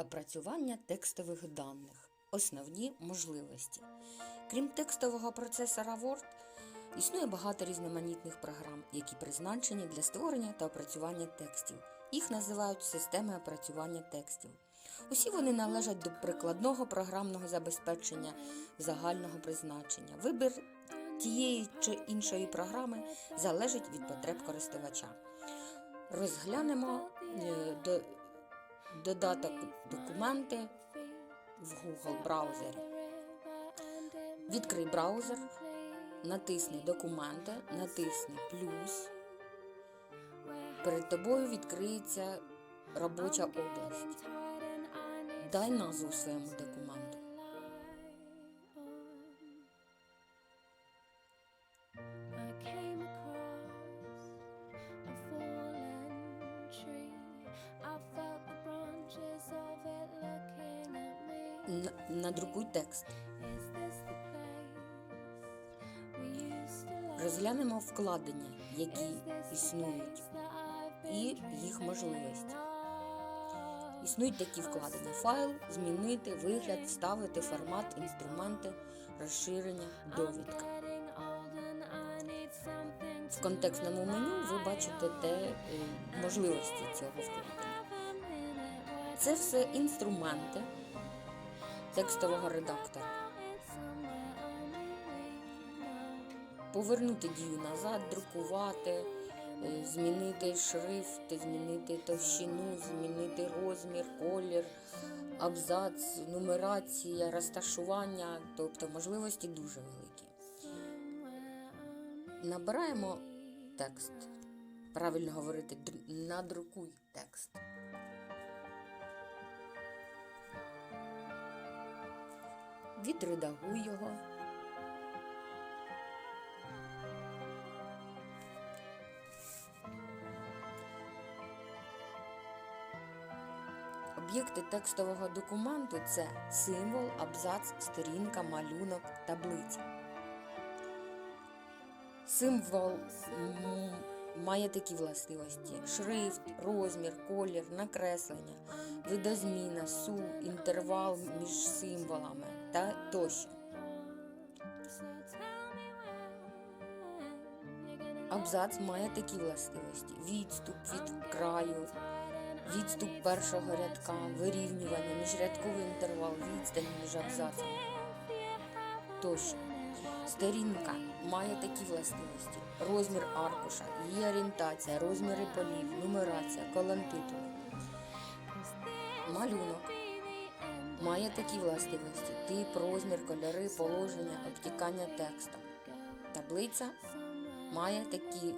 Опрацювання текстових даних. Основні можливості. Крім текстового процесора Word, існує багато різноманітних програм, які призначені для створення та опрацювання текстів. Їх називають системи опрацювання текстів. Усі вони належать до прикладного програмного забезпечення загального призначення. Вибір тієї чи іншої програми залежить від потреб користувача. Розглянемо е, до, додаток документи в Google браузері. Відкрий браузер, натисни документи, натисни плюс. Перед тобою відкриється робоча область. Дай назву своєму документу. To love? Розглянемо вкладення, які існують, і їх можливості. Існують такі вкладення: файл, змінити, вигляд, вставити, формат, інструменти, розширення, довідка. В контекстному меню ви бачите те е, можливості цього вкладення. Це все інструменти текстового редактора. Повернути дію назад, друкувати, е, змінити шрифт, змінити товщину, змінити розмір, колір, абзац, нумерація, розташування, тобто можливості дуже великі. Набираємо текст. Правильно говорити, надрукуй текст. Відредагуй його. Об'єкти текстового документу це символ, абзац, сторінка, малюнок, таблиця. Символ має такі властивості: шрифт, розмір, колір, накреслення, видозміна, су, інтервал між символами та тощо. Абзац має такі властивості: відступ від краю, відступ першого рядка, вирівнювання, міжрядковий інтервал, відстань між абзацами тощо. Сторінка має такі властивості: розмір аркуша, її орієнтація, розміри полів, нумерація, колон титулу. Малюнок має такі властивості: тип, розмір, кольори, положення, обтікання текстом. Таблиця має такі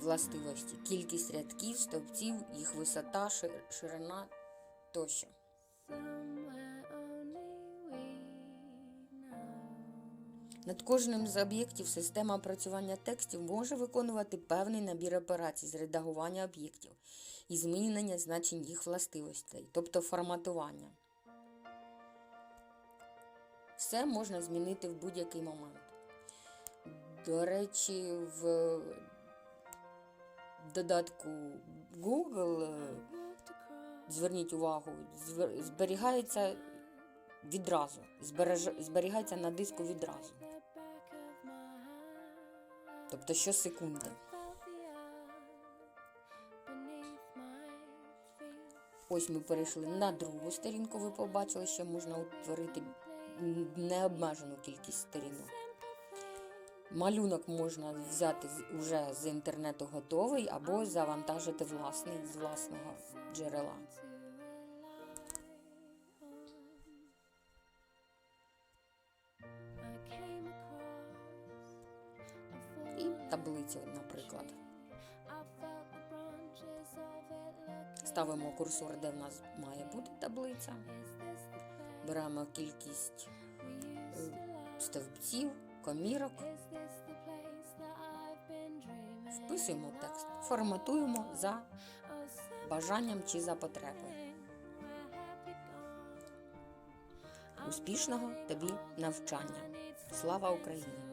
властивості: кількість рядків, стовпців, їх висота, ширина тощо. Над кожним з об'єктів система опрацювання текстів може виконувати певний набір операцій з редагування об'єктів і змінення значень їх властивостей, тобто форматування. Все можна змінити в будь-який момент. До речі, в додатку Google, е, зверніть увагу, зберігається відразу, зберігається на диску відразу. Тобто щосекунди. Ось ми перейшли на другу сторінку. Ви побачили, що можна утворити необмежену кількість сторінок. Малюнок можна взяти уже з інтернету готовий або завантажити власний з власного джерела. A І fallen таблицю, наприклад. Ставимо курсор, де в нас має бути таблиця. Беремо кількість love? стовпців, комірок, вписуємо текст, форматуємо за бажанням чи за потребою. Успішного тобі навчання! Слава Україні!